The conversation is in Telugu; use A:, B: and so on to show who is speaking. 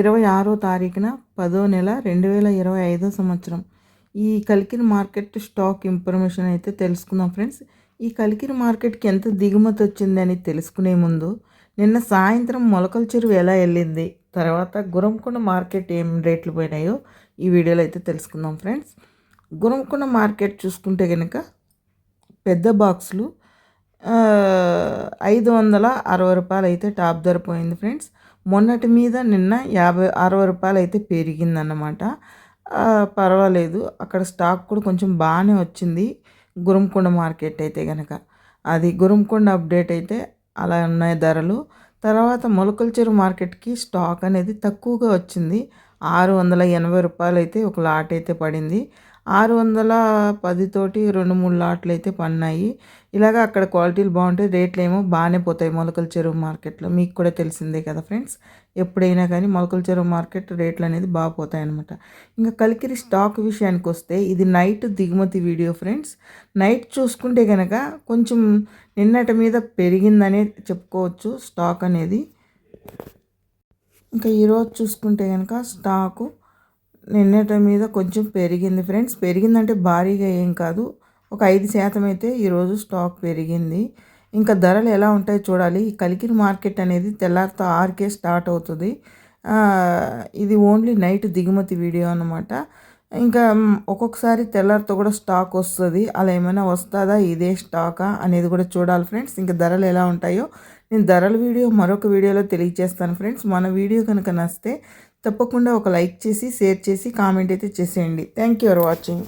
A: ఇరవై ఆరో తారీఖున పదో నెల రెండు వేల ఇరవై ఐదో సంవత్సరం. ఈ కలికిరి మార్కెట్ స్టాక్ ఇన్ఫర్మేషన్ అయితే తెలుసుకుందాం ఫ్రెండ్స్. ఈ కలికిరి మార్కెట్కి ఎంత దిగుమతి వచ్చిందని తెలుసుకునే ముందు నిన్న సాయంత్రం మొలకల చెరువు ఎలా వెళ్ళింది తర్వాత గురంకొండ మార్కెట్ ఏం రేట్లు పోయినాయో ఈ వీడియోలో అయితే తెలుసుకుందాం ఫ్రెండ్స్. గురంకొండ మార్కెట్ చూసుకుంటే కనుక పెద్ద బాక్సులు ఐదు వందల అరవై రూపాయలు అయితే టాప్ ధర పోయింది ఫ్రెండ్స్. మొన్నటి మీద నిన్న యాభై అరవై రూపాయలు అయితే పెరిగిందన్నమాట పర్వాలేదు. అక్కడ స్టాక్ కూడా కొంచెం బాగానే వచ్చింది. గురంకొండ మార్కెట్ అయితే కనుక అది గురంకొండ అప్డేట్ అయితే అలా ఉన్నాయి ధరలు. తర్వాత మొలకల చెరువు మార్కెట్కి స్టాక్ అనేది తక్కువగా వచ్చింది. ఆరు వందల ఎనభై రూపాయలు అయితే ఒక లాట్ అయితే పడింది. ఆరు వందల పదితోటి రెండు మూడు లాట్లు అయితే పన్నాయి. ఇలాగ అక్కడ క్వాలిటీలు బాగుంటాయి రేట్లు ఏమో బాగానే పోతాయి మొలకల చెరువు మార్కెట్లో. మీకు కూడా తెలిసిందే కదా ఫ్రెండ్స్. ఎప్పుడైనా కానీ మొలకల చెరువు మార్కెట్ రేట్లు అనేది బాగా పోతాయి అనమాట ఇంకా కలికిరి స్టాక్ విషయానికి వస్తే ఇది నైట్ దిగుమతి వీడియో ఫ్రెండ్స్. నైట్ చూసుకుంటే కనుక కొంచెం నిన్నటి మీద పెరిగిందనే చెప్పుకోవచ్చు స్టాక్ అనేది. ఇంకా ఈరోజు చూసుకుంటే కనుక స్టాకు నిన్నటి మీద కొంచెం పెరిగింది ఫ్రెండ్స్. పెరిగిందంటే భారీగా ఏం కాదు. ఒక ఐదు శాతం అయితే ఈరోజు స్టాక్ పెరిగింది. ఇంకా ధరలు ఎలా ఉంటాయో చూడాలి. ఈ కలికిరి మార్కెట్ అనేది తెల్లారితో ఆర్కే స్టార్ట్ అవుతుంది. ఇది ఓన్లీ నైట్ దిగుమతి వీడియో అనమాట ఇంకా ఒక్కొక్కసారి తెల్లారితో కూడా స్టాక్ వస్తుంది. అలా ఏమైనా వస్తుందా? ఇదే స్టాకా అనేది కూడా చూడాలి ఫ్రెండ్స్. ఇంకా ధరలు ఎలా ఉంటాయో నేను ధరల వీడియో మరొక వీడియోలో తెలియజేస్తాను ఫ్రెండ్స్. మన వీడియో కనుక నచ్చితే తప్పకుండా ఒక లైక్ చేసి షేర్ చేసి కామెంట్ అయితే చేసేయండి. Thank you for watching